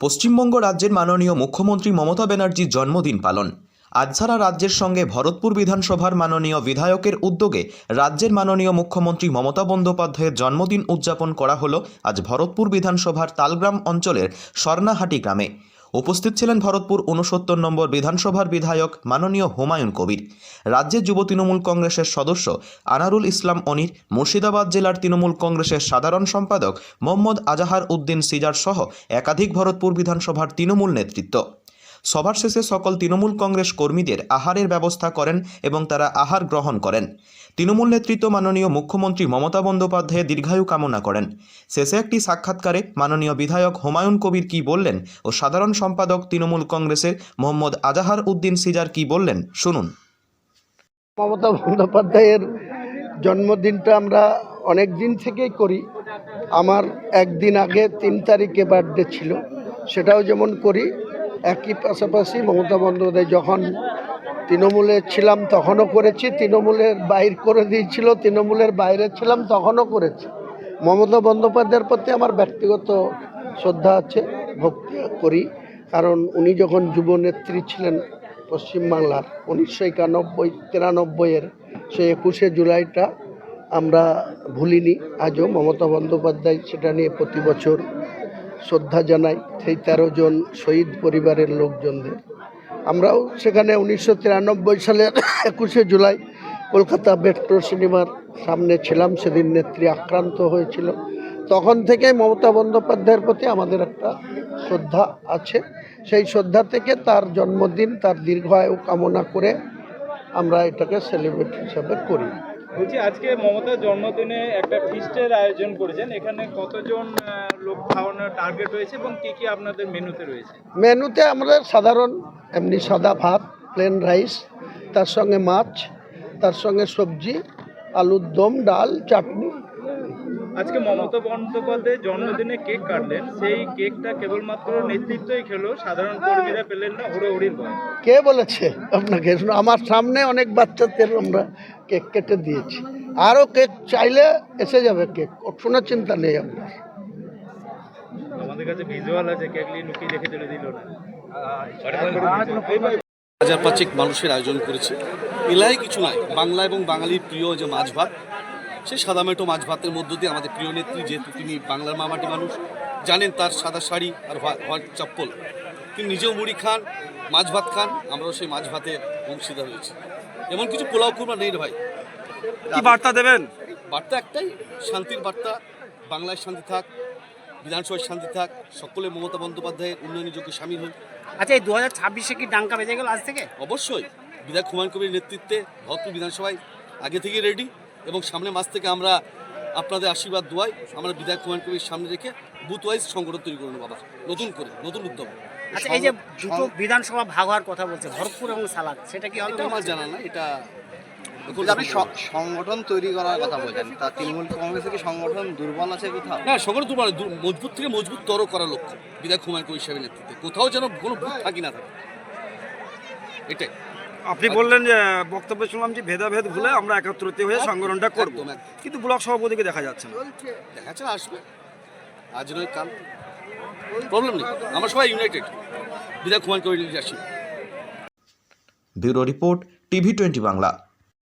পশ্চিমবঙ্গ রাজ্যের মাননীয় মুখ্যমন্ত্রী মমতা ব্যানার্জির জন্মদিন পালন। আজ ছাড়া রাজ্যের সঙ্গে ভরতপুর বিধানসভার মাননীয় বিধায়কের উদ্যোগে রাজ্যের মাননীয় মুখ্যমন্ত্রী মমতা বন্দ্যোপাধ্যায়ের জন্মদিন উদযাপন করা হলো আজ ভরতপুর বিধানসভার তালগ্রাম অঞ্চলের স্বর্ণাহাটি গ্রামে। উপস্থিত ছিলেন ভরতপুর উনসত্তর নম্বর বিধানসভার বিধায়ক মাননীয় হুমায়ুন কবির। রাজ্যের যুব তৃণমূল কংগ্রেসের সদস্য আনারুল ইসলাম অনির, মুর্শিদাবাদ জেলার তৃণমূল কংগ্রেসের সাধারণ সম্পাদক মোহাম্মদ আজাহার উদ্দিন সিজার সহ একাধিক ভরতপুর বিধানসভার তৃণমূল নেতৃত্ব। সভার শেষে সকল তৃণমূল কংগ্রেস কর্মীদের আহারের ব্যবস্থা করেন এবং তারা আহার গ্রহণ করেন। তৃণমূল নেতৃত্ব মাননীয় মুখ্যমন্ত্রী মমতা বন্দ্যোপাধ্যায়ের দীর্ঘায়ু কামনা করেন। শেষে একটি সাক্ষাৎকারে মাননীয় বিধায়ক হুমায়ুন কবির কি বললেন ও সাধারণ সম্পাদক তৃণমূল কংগ্রেসের মোহাম্মদ আজাহার উদ্দিন সিজার কি বললেন শুনুন। মমতা বন্দ্যোপাধ্যায়ের জন্মদিনটা আমরা অনেক দিন থেকেই করি। আমার একদিন আগে তিন তারিখে বার্থডে ছিল। সেটাও যেমন করি একই পাশাপাশি মমতা বন্দ্যোপাধ্যায় যখন তৃণমূলে ছিলাম তখনও করেছি, তৃণমূলের বাইর করে দিয়েছিল, তৃণমূলের বাইরে ছিলাম তখনও করেছি। মমতা বন্দ্যোপাধ্যায়ের প্রতি আমার ব্যক্তিগত শ্রদ্ধা আছে, ভক্তি করি। কারণ উনি যখন যুবনেত্রী ছিলেন পশ্চিমবাংলার উনিশশো একানব্বই তিরানব্বইয়ের সেই একুশে জুলাইটা আমরা ভুলিনি। আজও মমতা বন্দ্যোপাধ্যায় সেটা নিয়ে প্রতি বছর শ্রদ্ধা জানাই সেই তেরো জন শহীদ পরিবারের লোকজনদের। আমরাও সেখানে উনিশশো তিরানব্বই সালের একুশে জুলাই কলকাতা মেট্রো সিনেমার সামনে ছিলাম, সেদিন নেত্রী আক্রান্ত হয়েছিল। তখন থেকে মমতা বন্দ্যোপাধ্যায়ের প্রতি আমাদের একটা শ্রদ্ধা আছে। সেই শ্রদ্ধা থেকে তার জন্মদিন, তার দীর্ঘায়ু কামনা করে আমরা এটাকে সেলিব্রেট হিসাবে করি। বলছি, আজকে মমতার জন্মদিনে একটা ফিস্টের আয়োজন করেছেন। এখানে কতজন লোক খাওয়ানোর টার্গেট রয়েছে এবং কি কি আপনাদের মেনুতে রয়েছে? মেনুতে আমাদের সাধারণ এমনি সাদা ভাত প্লেন রাইস তার সঙ্গে মাছ তার সঙ্গে সবজি আলুর দম ডাল চাটনি। আজকে মমতা বন্দ্যোপাধ্যায়ের জন্মদিনে কেক কাটলেন। সেই কেকটা কেবলমাত্র নেতৃত্বই খেলো সাধারণ কর্মীরা পেলেন না ভয়। কে বলেছে আপনাকে? আমার সামনে অনেক বাচ্চাদের আমরা কেক কেটে দিয়েছি। আরও কেক চাইলে এসে যাবে কেক কোনো চিন্তা নেই আপনার। আমাদের কাছে ভিজুয়াল আছে কেকলি লুকিয়ে রেখে চলে দিল হাজার পাঁচেক মানুষের আয়োজন করেছে। এলাই কিছু নয় বাংলা এবং বাঙালির প্রিয় যে মাছ ভাত সেই সাদামেটো মাছ ভাতের মধ্য দিয়ে আমাদের প্রিয় নেত্রী যেহেতু তিনি বাংলার মামাটি মানুষ জানেন তার সাদা শাড়ি আর হোয়া- হোয়াইট চপ্পল। তিনি নিজেও মুড়ি খান মাছ ভাত খান আমরাও সেই মাছ ভাতে অংশীদার হয়েছি। এমন কিছু পোলাও কুরমা নেই রে ভাই। কি বার্তা দেবেন? বার্তা একটাই শান্তির বার্তা বাংলায় শান্তি থাক বিধানসভায় শান্তি থাক সকলে মমতা বন্দ্যোপাধ্যায়ের উন্নয়নের যোগ্য সামিল হন আচ্ছা এই দু হাজার ছাব্বিশে কি ডাঙ্কা বেজে গেল আজ থেকে? অবশ্যই। বিধায়ক হুমায়ুন কবির নেতৃত্বে ভরতপুর বিধানসভায় আগে থেকে রেডি এবং সামনের মাস থেকে আমরা আপনাদের আশীর্বাদ দোয়াই আমরা বিধায়ক হুমায়ুন কবির সামনে রেখে বুথ ওয়াইজ সংগঠন তৈরি করে নেব আবার নতুন করে নতুন উদ্যম আচ্ছা এই যে দুটো বিধানসভা ভাগ হওয়ার কথা বলছে ভরতপুর এবং সালাদ সেটা কি এটা আমার জানা না এটা আপনি সংগঠন তৈরি করার কথা বলছেন তা তৃণমূল কংগ্রেসের কি সংগঠন দুর্বল আছে কোথাও? না সংগঠন তোমার মজবুত থেকে মজবুত তর করার লক্ষ্য বিধায়ক হুমায়ুন কবির সাহেবের নেতৃত্বে। কোথাও যেন কোনো থাকি না থাকে। এটাই। আপনি বললেন যে বক্তব্য শুনলাম যে ভেদাভেদ ভুলে আমরা একত্রিত হয়ে সংগঠনটা করব। কিন্তু ব্লক সভাপতিকে দেখা যাচ্ছে না। দেখা যাচ্ছে আসবে। আজ নয় কাল। প্রবলেম নেই। আমরা সবাই ইউনাইটেড বিধায়ক Humayun Kabir leadership bureau report TV twenty Bangla.